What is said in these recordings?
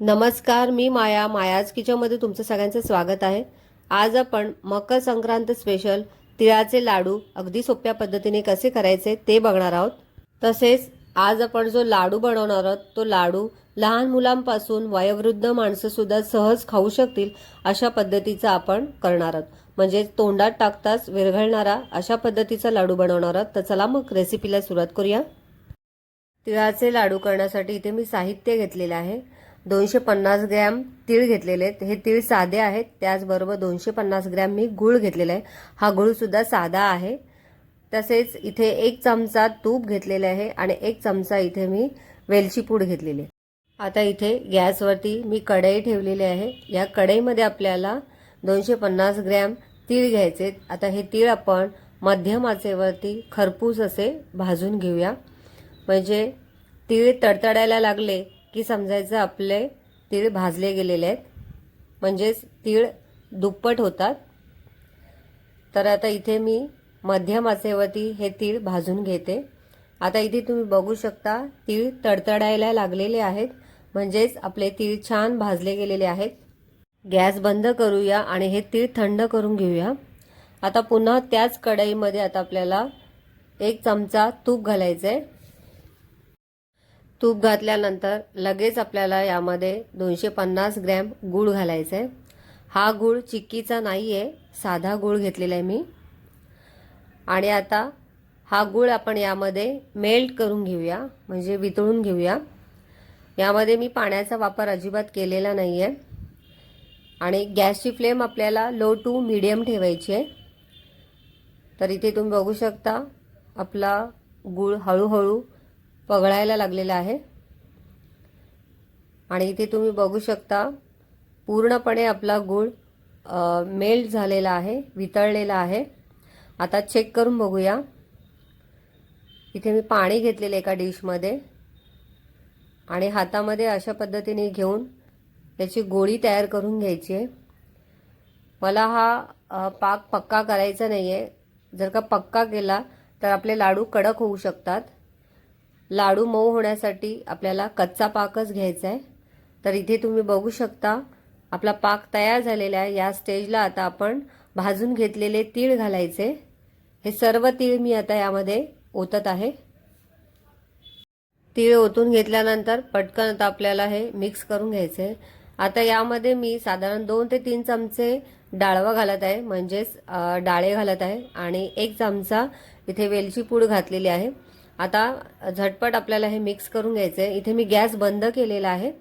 नमस्कार मी माया. मायाज किचनमध्ये तुमचं सगळ्यांचं स्वागत आहे. आज आपण मकर संक्रांत स्पेशल तिळाचे लाडू अगदी सोप्या पद्धतीने कसे करायचे ते बघणार आहोत. तसेच आज आपण जो लाडू बनवणार आहोत तो लाडू लहान मुलांपासून वयोवृद्ध माणसंसुद्धा सहज खाऊ शकतील अशा पद्धतीचा आपण करणार आहोत. म्हणजे तोंडात टाकताच विरघळणारा अशा पद्धतीचा लाडू बनवणार आहोत. तर चला मग रेसिपीला सुरुवात करूया. तिळाचे लाडू करण्यासाठी इथे मी साहित्य घेतलेलं आहे. दोनशे पन्नास ग्रॅम तीळ घेतलेले आहेत. हे तीळ साधे आहेत. त्याचबरोबर दोनशे पन्नास ग्रॅम मी गूळ घेतलेला आहे. हा गूळसुद्धा साधा आहे. तसेच इथे एक चमचा तूप घेतलेले आहे आणि एक चमचा इथे मी वेलची पूड घेतलेली आहे. आता इथे गॅसवरती मी कढई ठेवलेली आहे. या कढईमध्ये आपल्याला दोनशे पन्नास ग्रॅम तीळ घ्यायचे आता हे तीळ आपण मध्यम आचेवरती खरपूस असे भाजून घेऊया. म्हणजे तीळ तडतडायला लागले की समजायचं आपले तीळ भाजले गेलेले आहेत. म्हणजेच तीळ दुप्पट होतात. तर आता इथे मी मध्यम आचेवरती हे तीळ भाजून घेते. आता इथे तुम्ही बघू शकता तीळ तडतडायला लागलेले आहेत. म्हणजेच आपले तीळ छान भाजले गेलेले आहेत. गॅस बंद करूया आणि हे तीळ थंड करून घेऊया. आता पुन्हा त्याच कढईमध्ये आता आपल्याला एक चमचा तूप घालायचं आहे तूप घातल्यानंतर लगेच आपल्याला यामध्ये दोनशे पन्नास ग्रॅम गूळ घालायचं आहे हा गूळ चिक्कीचा नाही आहे साधा गूळ घेतलेला आहे मी. आणि आता हा गूळ आपण यामध्ये मेल्ट करून घेऊया म्हणजे वितळून घेऊया. यामध्ये मी पाण्याचा वापर अजिबात केलेला नाही आहे आणि गॅसची फ्लेम आपल्याला लो टू मिडियम ठेवायची आहे. तर इथे तुम्ही बघू शकता आपला गूळ हळूहळू पगळायला लागलेला आहे. आणि इथे तुम्ही बघू शकता पूर्णपणे आपला गूळ मेल्ट झालेला आहे वितळलेला आहे. आता चेक करून बघूया. इथे मी पाणी घेतलेलं एका डिशमध्ये आणि हातामध्ये अशा पद्धतीने घेऊन त्याची गोळी तयार करून घ्यायची आहे. मला हा पाक पक्का करायचा नाही आहे जर का पक्का केला तर आपले लाडू कडक होऊ शकतात. लाडू मऊ होण्यासाठी आपल्याला कच्चा पाकच घ्यायचा आहे. तर इथे तुम्ही बघू शकता आपला पाक तयार झालेला आहे. या स्टेजला आता आपण भाजून घेतलेले तीळ घालायचे. हे सर्व तीळ मी आता यामध्ये ओतत आहे. तीळ ओतून घेतल्यानंतर पटकन आता आपल्याला हे मिक्स करून घ्यायचं आहे. आता यामध्ये मी साधारण दोन ते तीन चमचे डाळवा घालत आहे म्हणजेच डाळे घालत आहे आणि एक चमचा इथे वेलची पूड घातलेली आहे. आता झटपट आपल्याला हे मिक्स करून घ्यायचं आहे इथे मी गॅस बंद केलेला आहे.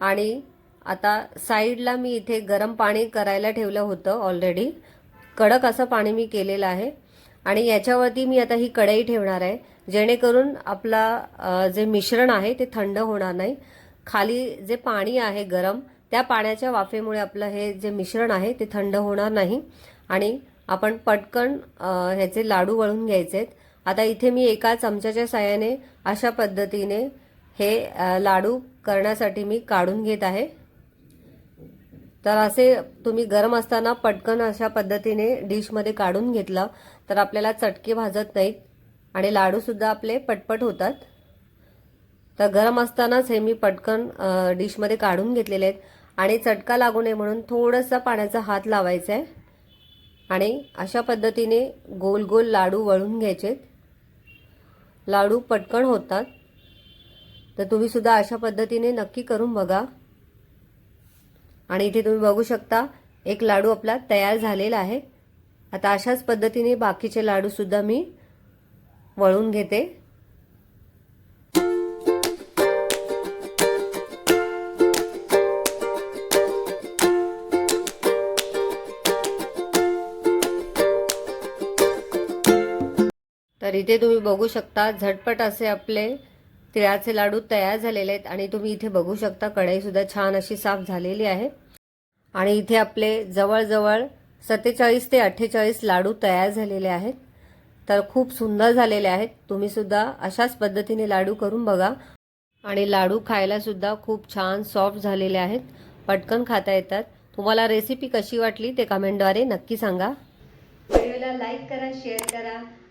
आणि आता साईडला मी इथे गरम पाणी करायला ठेवलं होतं ऑलरेडी कडक असं पाणी मी केलेलं आहे. आणि याच्यावरती मी आता ही कढई ठेवणार आहे. जेणेकरून आपला जे मिश्रण आहे ते थंड होणार नाही. खाली जे पाणी आहे गरम त्या पाण्याच्या वाफेमुळे आपलं हे जे मिश्रण आहे ते थंड होणार नाही. आणि आपण पटकन ह्याचे लाडू वळून घ्यायचे आहेत आता इथे मी एका चमच्याच्या साह्याने अशा पद्धतीने हे लाडू करण्यासाठी मी काढून घेत आहे. तर असे तुम्ही गरम असताना पटकन अशा पद्धतीने डिशमध्ये काढून घेतलं तर आपल्याला चटके भाजत नाहीत आणि लाडूसुद्धा आपले पटपट होतात. तर गरम असतानाच हे मी पटकन डिशमध्ये काढून घेतलेले आहेत. आणि चटका लागू नये म्हणून थोडंसं पाण्याचा हात लावायचा आहे. आणि अशा पद्धतीने गोल गोल लाडू वळून घ्यायचेत. लाडू पटकन होतात. तर तुम्ही सुद्धा अशा पद्धतीने नक्की करून बघा. आणि इथे तुम्ही बघू शकता एक लाडू आपला तयार झालेला आहे. आता अशाच पद्धतीने बाकीचे लाडूसुद्धा मी वळून घेते. तर इथे तुम्ही बघू शकता झटपट असे आपले तिळाचे लाडू तयार झालेले आहेत आणि तुम्ही इथे बघू शकता कढईसुद्धा छान अशी साफ झालेली आहे. आणि इथे आपले जवळजवळ सत्तेचाळीस ते अठ्ठेचाळीस लाडू तयार झालेले आहेत. तर खूप सुंदर झालेले आहेत. तुम्ही सुद्धा अशाच पद्धतीने लाडू करून बघा. आणि लाडू खायलासुद्धा खूप छान सॉफ्ट झालेले आहेत. पटकन खाता येतात. तुम्हाला रेसिपी कशी वाटली ते कमेंटद्वारे नक्की सांगा. व्हिडिओला लाईक करा शेअर करा.